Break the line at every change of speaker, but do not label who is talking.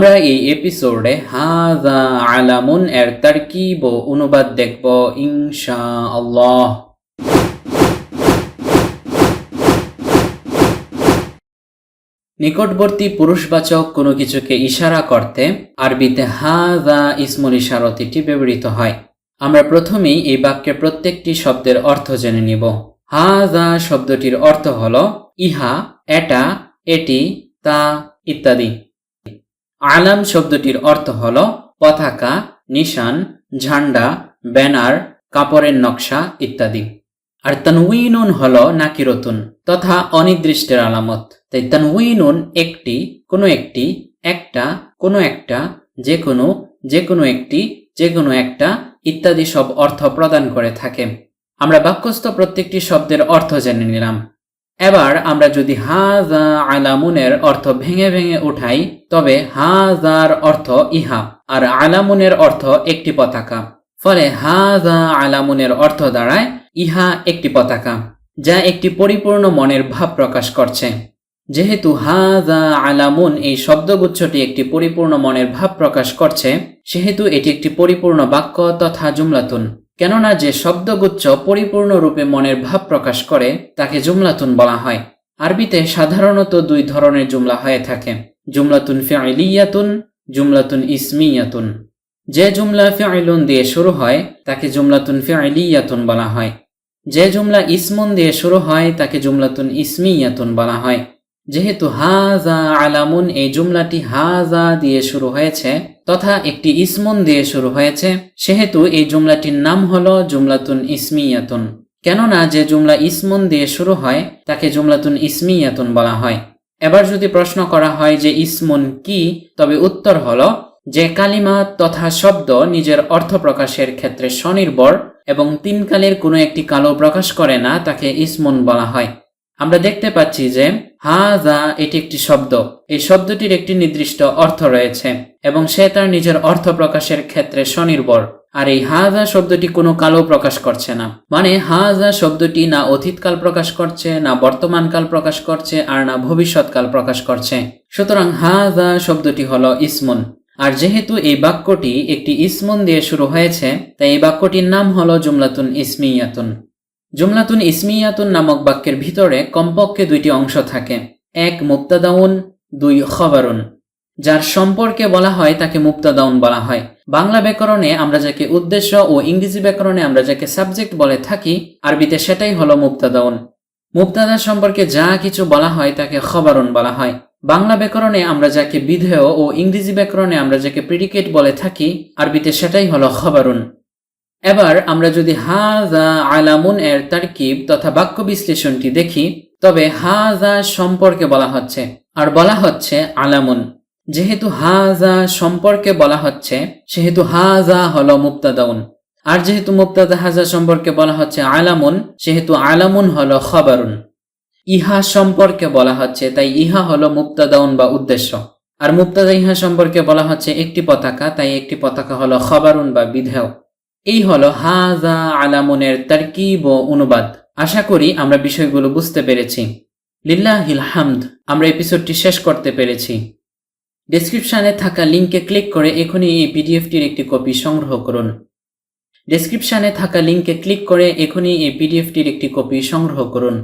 আমরা এই এপিসোডে হাজা আলামুন এর তারকিব ও অনুবাদ দেখব ইনশা আল্লাহ নিকটবর্তী পুরুষবাচক কোনো কিছুকে ইশারা করতে আরবিতে হাজা ইসমুল ইশারতিটি ব্যবহৃত হয়। আমরা প্রথমেই এই বাক্যের প্রত্যেকটি শব্দের অর্থ জেনে নিব। হাজা শব্দটির অর্থ হল ইহা, এটা, এটি, তা, ইত্যাদি। আলাম শব্দটির অর্থ হল পতাকা, নিশান, ঝান্ডা, ব্যানার, কাপড়ের নকশা ইত্যাদি। আর তানউইনুন হল নাকি নাকিরতুন তথা অনির্দিষ্টের আলামত। তাই তানউইনুন একটি, কোনো একটি, একটা, কোনো একটা যে কোনো যে কোনো একটি যে কোনো একটা ইত্যাদি সব অর্থ প্রদান করে থাকে। আমরা বাক্যস্থ প্রত্যেকটি শব্দের অর্থ জেনে নিলাম। এবার আমরা যদি হাজা আলামুনের অর্থ ভেঙে ভেঙে উঠাই, তবে হাজার অর্থ ইহা, আর আলামুনের অর্থ একটি পতাকা। ফলে হাজা আলামুনের অর্থ দাঁড়ায় ইহা একটি পতাকা, যা একটি পরিপূর্ণ মনের ভাব প্রকাশ করছে। যেহেতু হাজা আলামুন এই শব্দগুচ্ছটি একটি পরিপূর্ণ মনের ভাব প্রকাশ করছে, সেহেতু এটি একটি পরিপূর্ণ বাক্য তথা জুমলাতুন। কেননা যে শব্দগুচ্ছ পরিপূর্ণ রূপে মনের ভাব প্রকাশ করে, তাকে জুমলাতুন বলা হয়। আরবিতে সাধারণত দুই ধরনের জুমলা হয়ে থাকে। জুমলাতুন ফিআলিয়াতুন জুমলাতুন ইসমিয়াতুন। যে জুমলা ফিআইলুন দিয়ে শুরু হয়, তাকে জুমলাতুন ফিআলিয়াতুন বলা হয়। যে জুমলা ইসমুন দিয়ে শুরু হয়, তাকে জুমলাতুন ইসমিয়াতুন বলা হয়। যেহেতু হাজা আলামুন এই জুমলাটি হাজা দিয়ে শুরু হয়েছে, তথা একটি ইসমুন দিয়ে শুরু হয়েছে, সেহেতু এই জুমলাটির নাম হল জুমলাতুন ইসমিয়াতুন। কেননা যে জুমলা ইসমুন দিয়ে শুরু হয়, তাকে জুমলাতুন ইসমিয়াতুন বলা হয়। এবার যদি প্রশ্ন করা হয় যে ইসমুন কি, তবে উত্তর হল যে কালিমা তথা শব্দ নিজের অর্থ প্রকাশের ক্ষেত্রে স্বনির্ভর এবং তিন কালের কোনো একটি কালো প্রকাশ করে না, তাকে ইসমুন বলা হয়। আমরা দেখতে পাচ্ছি যে, হা, যা, এটি একটি শব্দ। এই শব্দটির একটি নির্দিষ্ট অর্থ রয়েছে এবং সে তার নিজের অর্থ প্রকাশের ক্ষেত্রে স্বনির্ভর। আর এই হাজা শব্দটি কোনো কালও প্রকাশ করছে না। মানে হাজা শব্দটি না অতীতকাল প্রকাশ করছে, না বর্তমানকাল প্রকাশ করছে, আর না ভবিষ্যৎকাল প্রকাশ করছে। সুতরাং হাজা শব্দটি হলো ইসমুন। আর যেহেতু এই বাক্যটি একটি ইসমুন দিয়ে শুরু হয়েছে, তাই এই বাক্যটির নাম হলো জুমলাতুন ইসমিয়াতুন। জুমলাতুন ইসমিয়াতুন নামক বাক্যের ভিতরে কমপক্ষে দুইটি অংশ থাকে। এক মুক্তাদাউন দুই, খবরুন। যার সম্পর্কে বলা হয়, তাকে মুক্তাদাউন বলা হয়। বাংলা ব্যাকরণে আমরা যাকে উদ্দেশ্য ও ইংরেজি ব্যাকরণে আমরা যাকে সাবজেক্ট বলে থাকি, আরবিতে সেটাই হলো মুক্তাদাউন মুক্তাদা সম্পর্কে যা কিছু বলা হয়, তাকে খবরুন বলা হয়। বাংলা ব্যাকরণে আমরা যাকে বিধেয় ও ইংরেজি ব্যাকরণে আমরা যাকে প্রিডিকেট বলে থাকি, আরবিতে সেটাই হলো খবরুন। এবার আমরা যদি হাজা আলামুন এর তারকিব তথা বাক্য বিশ্লেষণটি দেখি, তবে হাজা সম্পর্কে বলা হচ্ছে, আর বলা হচ্ছে আলামুন। যেহেতু হাজা সম্পর্কে বলা হচ্ছে, সেহেতু হাজা হলো মুক্তাদাউন আর যেহেতু মুক্তাদা হাজা সম্পর্কে বলা হচ্ছে আলামুন, সেহেতু আলামুন হলো খবরুন। ইহা সম্পর্কে বলা হচ্ছে, তাই ইহা হল মুক্তাদাউন বা উদ্দেশ্য। আর মুক্তাদা ইহা সম্পর্কে বলা হচ্ছে একটি পতাকা, তাই একটি পতাকা হল খবরুন বা বিধেয়। এই হলো হাজা আলামুনের তারকিব ও অনুবাদ। আশা করি আমরা বিষয়গুলো বুঝতে পেরেছি। লিল্লাহিল হামদ, আমরা এপিসোডটি শেষ করতে পেরেছি। ডেসক্রিপশানে থাকা লিঙ্কে ক্লিক করে এখনই এই পিডিএফটির একটি কপি সংগ্রহ করুন। ডেসক্রিপশানে থাকা লিঙ্কে ক্লিক করে এখনই এই পিডিএফটির একটি কপি সংগ্রহ করুন।